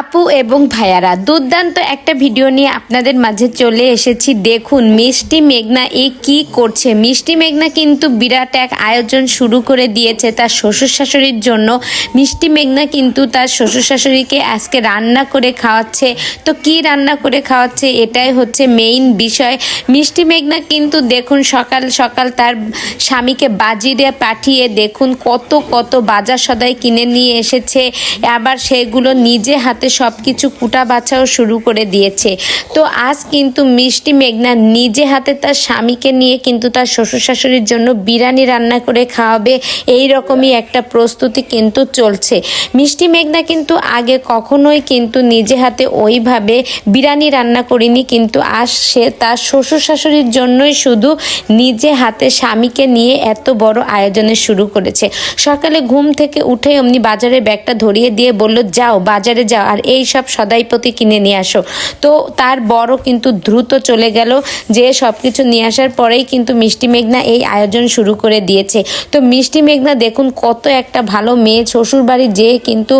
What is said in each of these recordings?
আপু এবং ভাইয়ারা, দুর্দান্ত একটা ভিডিও নিয়ে আপনাদের মাঝে চলে এসেছি। দেখুন, মিষ্টি মেঘনা এ কি করছে। মিষ্টি মেঘনা কিন্তু বিরাট এক আয়োজন শুরু করে দিয়েছে তার শ্বশুর শাশুড়ির জন্য। মিষ্টি মেঘনা কিন্তু তার শ্বশুর শাশুড়িকে আজকে রান্না করে খাওয়াচ্ছে। তো কি রান্না করে খাওয়াচ্ছে, এটাই হচ্ছে মেইন বিষয়। মিষ্টি মেঘনা কিন্তু দেখুন, সকাল সকাল তার স্বামীকে বাজিরে পাঠিয়ে দেখুন কত কত বাজার সদাই কিনে নিয়ে এসেছে। আবার সেগুলো নিজে হাতে সব কিছু কুটা বাছাও শুরু করে দিয়েছে। তো আজ কিন্তু মিষ্টি মেঘনা নিজে হাতে তার স্বামীকে নিয়ে কিন্তু তার শ্বশুর শাশুড়ির জন্য বিরিয়ানি রান্না করে খাওয়াবে। এই রকমই একটা প্রস্তুতি কিন্তু চলছে। মিষ্টি মেঘনা কিন্তু আগে কখনোই কিন্তু নিজে হাতে ওইভাবে বিরিয়ানি রান্না করিনি, কিন্তু আজ সে তার শ্বশুর শাশুড়ির জন্যই শুধু নিজে হাতে স্বামীকে নিয়ে এত বড় আয়োজনে শুরু করেছে। সকালে ঘুম থেকে উঠে অমনি বাজারে ব্যাগটা ধরিয়ে দিয়ে বলল, যাও, বাজারে যাও, আর এই সব সদাইপতি কিনে নিয়ে আসো। তো তার বড় কিন্তু দ্রুত চলে গেল, যে সব কিছু নিয়ে আসার পরেই কিন্তু মিষ্টি মেঘনা এই আয়োজন শুরু করে দিয়েছে। তো মিষ্টি মেঘনা দেখুন কত একটা ভালো মেয়ে শ্বশুর বাড়ি যেয়ে কিন্তু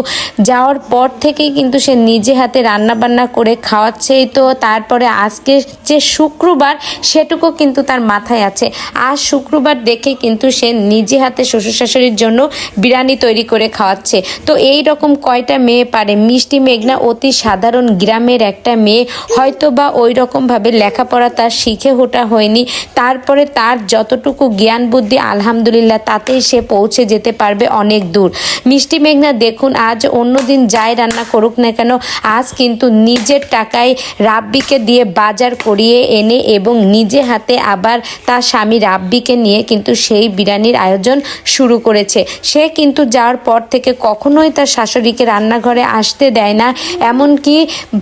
যাওয়ার পর থেকেই কিন্তু সে নিজে হাতে রান্না বান্না করে খাওয়াচ্ছে তো, তারপরে আজকে যে শুক্রবার সেটুকু কিন্তু তার মাথায় আছে। আজ শুক্রবার দেখে কিন্তু সে নিজে হাতে শ্বশুর শাশুড়ির জন্য বিরিয়ানি তৈরি করে খাওয়াচ্ছে। তো এই রকম কয়টা মেয়ে পারে? মিষ্টি মেঘনা অতি সাধারণ গ্রামের একটা মেয়ে। হয়তো বা ওই রকমভাবে লেখাপড়া তার শিখে ওঠা হয়নি। তারপরে তার যতটুকু জ্ঞান বুদ্ধি, আলহামদুলিল্লাহ, তাতেই সে পৌঁছে যেতে পারবে অনেক দূর। মিষ্টি মেঘনা, দেখুন, আজ অন্যদিন যাই রান্না করুক না কেন, আজ কিন্তু নিজের টাকায় রাব্বিকে দিয়ে বাজার করিয়ে এনে এবং নিজে হাতে আবার তার স্বামী রাব্বিকে নিয়ে কিন্তু সেই বিরিয়ানির আয়োজন শুরু করেছে। সে কিন্তু যাওয়ার পর থেকে কখনোই তার শাশুড়িকে রান্নাঘরে আসতে দেয় না। এমনকি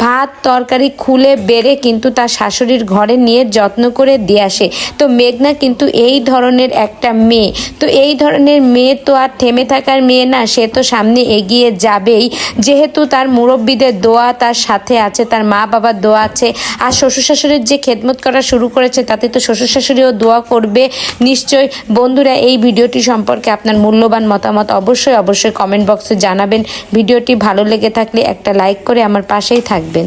ভাত, তরকারি খুলে বেড়ে কিন্তু তার শাশুড়ির ঘরে নিয়ে যত্ন করে দিয়ে আসে। তো মেঘনা কিন্তু এই ধরনের একটা মেয়ে। তো এই ধরনের মেয়ে তো আর থেমে থাকার মেয়ে না, সে তো সামনে এগিয়ে যাবেই। যেহেতু তার মুরব্বীদের দোয়া তার সাথে আছে, তার মা বাবার দোয়া আছে। আর শ্বশুর শাশুড়ির যে খেদমত করা শুরু করেছে, তাতে তো শ্বশুর শাশুড়িও দোয়া করবে। নিশ্চয় বন্ধুরা, এই ভিডিওটি সম্পর্কে আপনার মূল্যবান মতামত অবশ্যই অবশ্যই কমেন্ট বক্সে জানাবেন। ভিডিওটি ভালো লেগে থাকলে একটা লাইক করে আমার পাশেই থাকবেন।